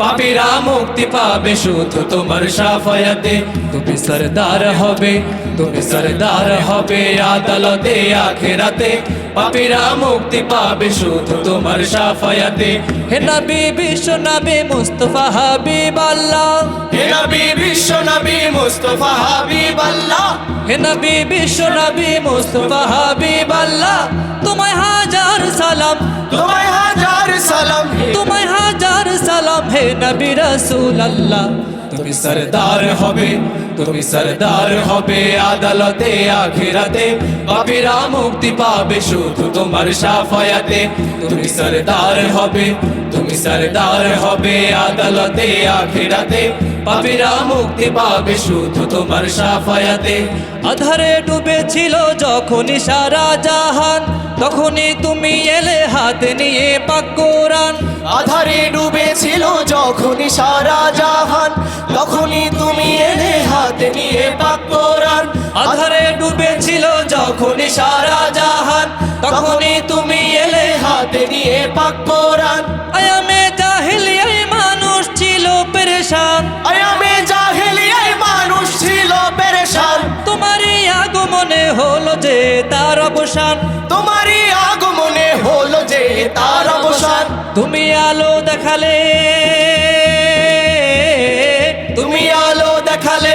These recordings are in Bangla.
পাপীরা মুক্তি পাবে শুধু তোমার সাফায়াতে। তুমি সরদার হবে তুমি সরদার হবে আদালতে আখেরাতে। পাপীরা মুক্তি পাবে শুধু তোমার সাফায়াতে। হে নবী বিশ্ব নবী মুস্তফা হাবিব আল্লাহ হে নবী বিশ্ব নবী মুস্তফা হাবিব আল্লাহ হে নবী বিশ্ব নবী মুস্তফা হাবিব আল্লাহ তোমায় হাজার সালাম। তোমায় হাজার সালাম। তোমায় হে নবী রাসূল আল্লাহ তুমি সরদার হবে, তুমি সরদার হবে আদালতে, আখিরাতে। পাপীরা মুক্তি পাবে শুধু তোমার সাফায়াতে। তুমি সরদার হবে, তুমি সরদার হবে আদালতে, আখিরাতে। পাপীরা মুক্তি পাবে শুধু তোমার সাফায়াতে। আধারে ডুবেছিল যখনই সারা জাহান, তখনই তুমি এলে হাতে নিয়ে পাক কোরআন। আধারে ডুবেছিল যখনই সারা জাহান আধারে ডুবেছিল যখনই সারা জাহান তখনই তুমি এলে হাতে নিয়ে পাক কোরআন। আয়ামে জাহিলিয়ায় মানুষ ছিল পেরেশান। আয়ামে জাহেলিয়ায় মানুষ ছিল পেরেশান। তোমারই আগমনে হলো যে তার অবসান। তোমারই আগমনে হলো যে তার অবসান। তুমি আলো দেখালে। তুমি আলো দেখালে।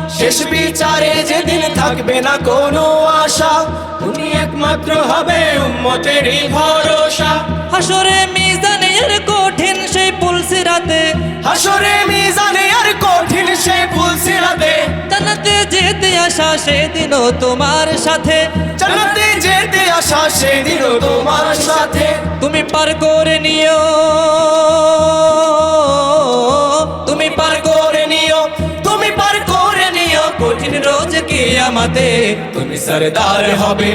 শেষ বিচারে যেদিন থাকবে না কোনো আশা তুমি একমাত্র হবে উম্মতেরই ভরসা। হাসরে মিজানের কঠিন সেই পুলসিরাতে হাসরে মিজানে আর কঠিন সে ফুলসিরাতে। জানাতে যেতে আসা সেদিনও তোমার সাথে। জানাতে যেতে আসা সেদিনও তোমার সাথে। তুমি পার করে নিও। কঠিন রোজ কি আমাতে? তুমি সরদার হবে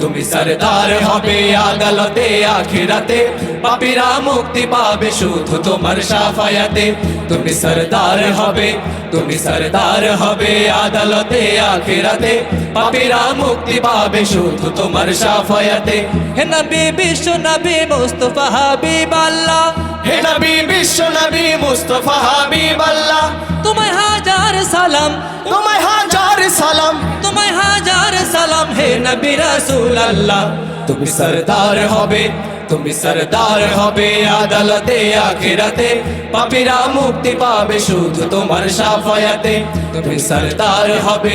তুমি সরদার হবে আদালতে আখিরাতে। পাপীরা মুক্তি পাবে শুধু তোমার সাফায়াতে। তুমি সরদার হবে তুমি সরদার হবে আদালতে আখিরাতে। পাপীরা মুক্তি পাবে শুধু তোমার সাফায়াতে। হে নবী বিশ্ব নবী মুস্তফা হাবিব আল্লাহ। হে নবী বিশ্ব নবী মুস্তফা হাবিব আল্লাহ। তোমায় হাজার সালাম। তোমায় হাজার সালাম। তোমায় হাজার সালাম হে নবী রাসূল আল্লাহ তুমি সরদার হবে তুমি সরদার হবে আদালতে আখিরাতে। পাপীরা মুক্তি পাবে শুধু তোমার সাফায়াতে। তুমি সরদার হবে